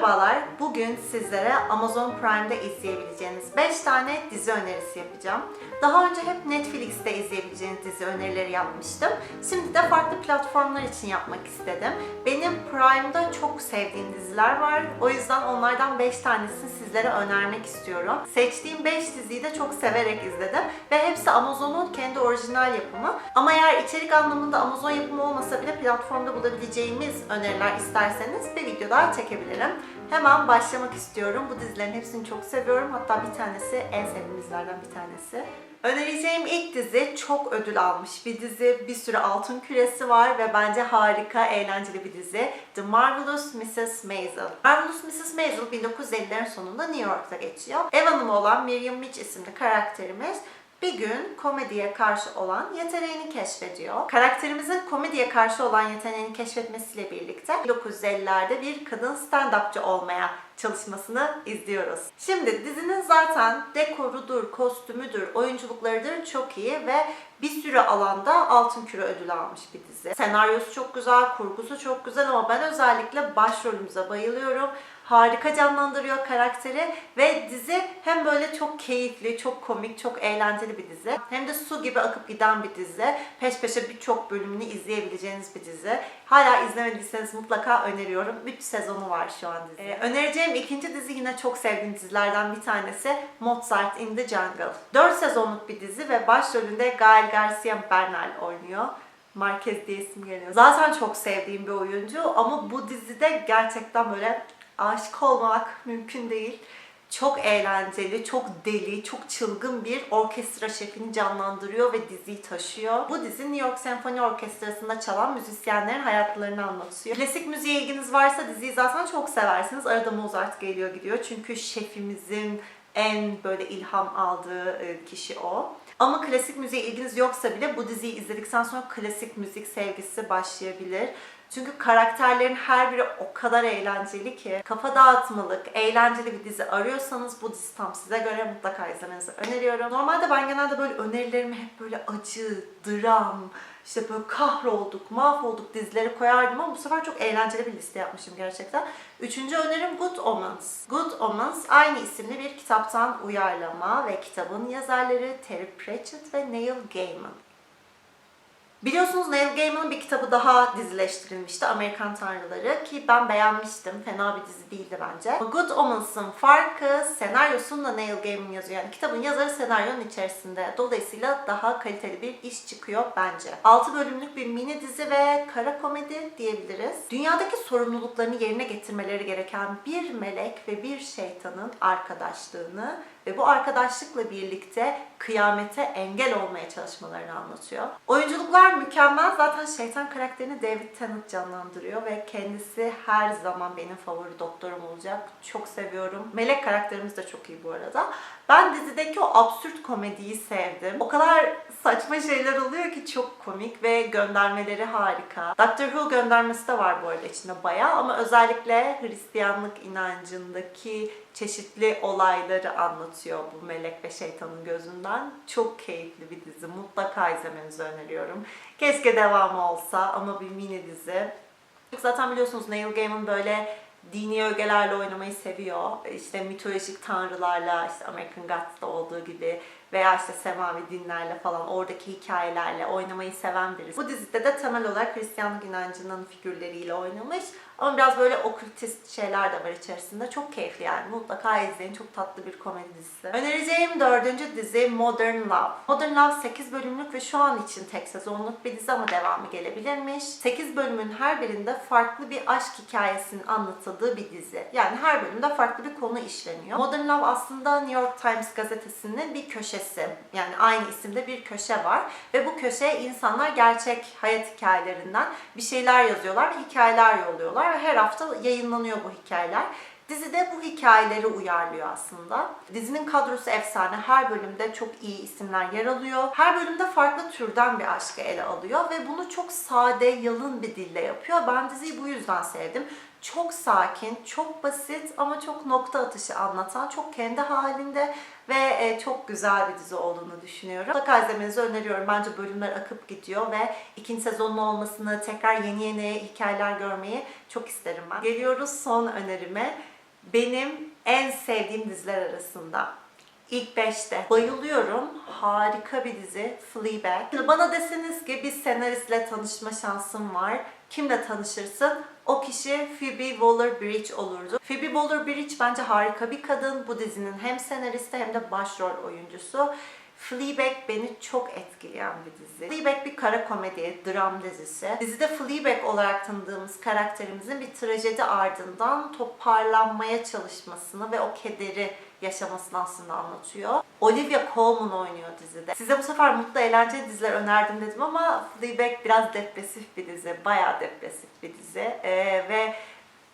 Merhabalar. Bugün sizlere Amazon Prime'da izleyebileceğiniz 5 tane dizi önerisi yapacağım. Daha önce hep Netflix'te izleyebileceğiniz dizi önerileri yapmıştım. Şimdi de farklı platformlar için yapmak istedim. Benim Prime'da çok sevdiğim diziler var. O yüzden onlardan 5 tanesini sizlere önermek istiyorum. Seçtiğim 5 diziyi de çok severek izledim ve hepsi Amazon'un kendi orijinal yapımı. Ama eğer içerik anlamında Amazon yapımı olmasa bile platformda bulabileceğimiz öneriler isterseniz bir video daha çekebilirim. Hemen başlamak istiyorum. Bu dizilerin hepsini çok seviyorum. Hatta bir tanesi en sevdiğim dizilerden bir tanesi. Önereceğim ilk dizi çok ödül almış bir dizi. Bir sürü altın küresi var ve bence harika, eğlenceli bir dizi. The Marvelous Mrs. Maisel. Marvelous Mrs. Maisel 1950'lerin sonunda New York'ta geçiyor. Ev hanımı olan Miriam Mitch isimli karakterimiz bir gün komediye karşı olan yeteneğini keşfediyor. Karakterimizin komediye karşı olan yeteneğini keşfetmesiyle birlikte 1950'lerde bir kadın stand-upçı olmaya çalışmasını izliyoruz. Şimdi dizinin zaten dekorudur, kostümüdür, oyunculuklarıdır çok iyi ve bir sürü alanda altın küre ödülü almış bir dizi. Senaryosu çok güzel, kurgusu çok güzel ama ben özellikle başrolümüze bayılıyorum harika canlandırıyor karakteri ve dizi hem böyle çok keyifli, çok komik, çok eğlenceli bir dizi. Hem de su gibi akıp giden bir dizi. Peş peşe birçok bölümünü izleyebileceğiniz bir dizi. Hala izlemediyseniz mutlaka öneriyorum. 3 sezonu var şu an dizi. Ee, önereceğim ikinci dizi yine çok sevdiğim dizilerden bir tanesi Mozart in the Jungle. 4 sezonluk bir dizi ve başrolünde Gael Garcia Bernal oynuyor. Marquez diye isim geliyor. Zaten çok sevdiğim bir oyuncu ama bu dizide gerçekten böyle aşık olmak mümkün değil. Çok eğlenceli, çok deli, çok çılgın bir orkestra şefini canlandırıyor ve diziyi taşıyor. Bu dizi New York Senfoni Orkestrası'nda çalan müzisyenlerin hayatlarını anlatıyor. Klasik müziğe ilginiz varsa diziyi zaten çok seversiniz. Arada Mozart geliyor gidiyor. Çünkü şefimizin en böyle ilham aldığı e, kişi o. Ama klasik müziğe ilginiz yoksa bile bu diziyi izledikten sonra klasik müzik sevgisi başlayabilir. Çünkü karakterlerin her biri o kadar eğlenceli ki kafa dağıtmalık, eğlenceli bir dizi arıyorsanız bu dizi tam size göre mutlaka izlemenizi öneriyorum. Normalde ben genelde böyle önerilerimi hep böyle acı, dram, işte böyle kahrolduk, mahvolduk dizileri koyardım ama bu sefer çok eğlenceli bir liste yapmışım gerçekten. Üçüncü önerim Good Omens. Good Omens aynı isimli bir kitaptan uyarlama ve kitabın yazarları Terry Pratchett ve Neil Gaiman. Biliyorsunuz Neil Gaiman'ın bir kitabı daha dizileştirilmişti Amerikan Tanrıları ki ben beğenmiştim. Fena bir dizi değildi bence. Good Omens'ın farkı senaryosunu da Neil Gaiman yazıyor. Yani kitabın yazarı senaryonun içerisinde. Dolayısıyla daha kaliteli bir iş çıkıyor bence. 6 bölümlük bir mini dizi ve kara komedi diyebiliriz. Dünyadaki sorumluluklarını yerine getirmeleri gereken bir melek ve bir şeytanın arkadaşlığını ve bu arkadaşlıkla birlikte kıyamete engel olmaya çalışmalarını anlatıyor. Oyunculuklar mükemmel. Zaten şeytan karakterini David Tennant canlandırıyor ve kendisi her zaman benim favori doktorum olacak. Çok seviyorum. Melek karakterimiz de çok iyi bu arada. Ben dizideki o absürt komediyi sevdim. O kadar saçma şeyler oluyor ki çok komik ve göndermeleri harika. Doctor Who göndermesi de var bu arada içinde bayağı ama özellikle Hristiyanlık inancındaki çeşitli olayları anlatıyor bu melek ve şeytanın gözünden. Çok keyifli bir dizi. Mutlaka izlemenizi öneriyorum. Keşke devamı olsa ama bir mini dizi. Zaten biliyorsunuz Neil Gaiman böyle dini ögelerle oynamayı seviyor. İşte mitolojik tanrılarla, işte American Gods'ta olduğu gibi veya işte semavi dinlerle falan oradaki hikayelerle oynamayı seven birisi. Bu dizide de temel olarak Hristiyanlık inancının figürleriyle oynamış. Ama biraz böyle okültist şeyler de var içerisinde. Çok keyifli yani. Mutlaka izleyin. Çok tatlı bir komedi dizisi. Önereceğim dördüncü dizi Modern Love. Modern Love 8 bölümlük ve şu an için tek sezonluk bir dizi ama devamı gelebilirmiş. 8 bölümün her birinde farklı bir aşk hikayesinin anlatıldığı bir dizi. Yani her bölümde farklı bir konu işleniyor. Modern Love aslında New York Times gazetesinin bir köşesi. Yani aynı isimde bir köşe var. Ve bu köşeye insanlar gerçek hayat hikayelerinden bir şeyler yazıyorlar ve hikayeler yolluyorlar ve her hafta yayınlanıyor bu hikayeler. Dizide bu hikayeleri uyarlıyor aslında. Dizinin kadrosu efsane. Her bölümde çok iyi isimler yer alıyor. Her bölümde farklı türden bir aşkı ele alıyor ve bunu çok sade, yalın bir dille yapıyor. Ben diziyi bu yüzden sevdim. Çok sakin, çok basit ama çok nokta atışı anlatan, çok kendi halinde ve e, çok güzel bir dizi olduğunu düşünüyorum. Mutlaka izlemenizi öneriyorum. Bence bölümler akıp gidiyor ve ikinci sezonun olmasını, tekrar yeni yeni hikayeler görmeyi çok isterim ben. Geliyoruz son önerime. Benim en sevdiğim diziler arasında. İlk 5'te. Bayılıyorum. Harika bir dizi. Fleabag. Şimdi bana deseniz ki bir senaristle tanışma şansım var. Kimle tanışırsın? O kişi Phoebe Waller-Bridge olurdu. Phoebe Waller-Bridge bence harika bir kadın. Bu dizinin hem senaristi hem de başrol oyuncusu. Fleabag beni çok etkileyen bir dizi. Fleabag bir kara komedi, dram dizisi. Dizide Fleabag olarak tanıdığımız karakterimizin bir trajedi ardından toparlanmaya çalışmasını ve o kederi yaşamasını aslında anlatıyor. Olivia Colman oynuyor dizide. Size bu sefer mutlu eğlenceli diziler önerdim dedim ama Fleabag biraz depresif bir dizi. Bayağı depresif bir dizi. Ee, ve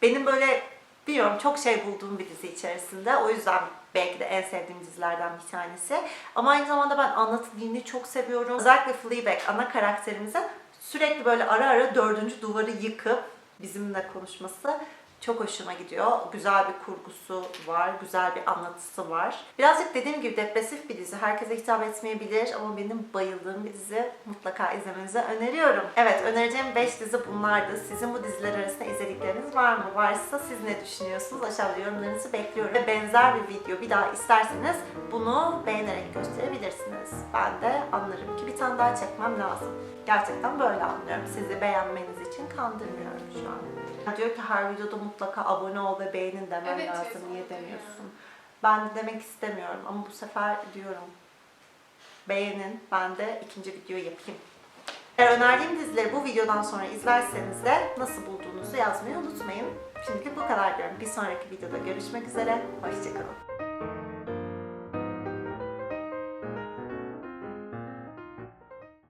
benim böyle Biliyorum çok şey bulduğum bir dizi içerisinde. O yüzden belki de en sevdiğim dizilerden bir tanesi. Ama aynı zamanda ben anlatı dilini çok seviyorum. Özellikle Fleabag ana karakterimizin sürekli böyle ara ara dördüncü duvarı yıkıp bizimle konuşması çok hoşuma gidiyor. Güzel bir kurgusu var, güzel bir anlatısı var. Birazcık dediğim gibi depresif bir dizi. Herkese hitap etmeyebilir ama benim bayıldığım bir dizi. Mutlaka izlemenizi öneriyorum. Evet, önereceğim 5 dizi bunlardı. Sizin bu diziler arasında izledikleriniz var mı? Varsa siz ne düşünüyorsunuz? Aşağıda yorumlarınızı bekliyorum. Ve benzer bir video bir daha isterseniz bunu beğenerek gösterebilirsiniz. Ben de anlarım ki bir tane daha çekmem lazım. Gerçekten böyle anlıyorum. Sizi beğenmeniz için kandırmıyorum şu an. Diyor ki her videoda mutlaka abone ol ve beğenin demen Evet, lazım. Niye demiyorsun? Ben de demek istemiyorum ama bu sefer diyorum. Beğenin, ben de ikinci videoyu yapayım. Eğer önerdiğim dizileri bu videodan sonra izlerseniz de nasıl bulduğunuzu yazmayı unutmayın. Şimdilik bu kadar diyorum. Bir sonraki videoda görüşmek üzere. Hoşçakalın.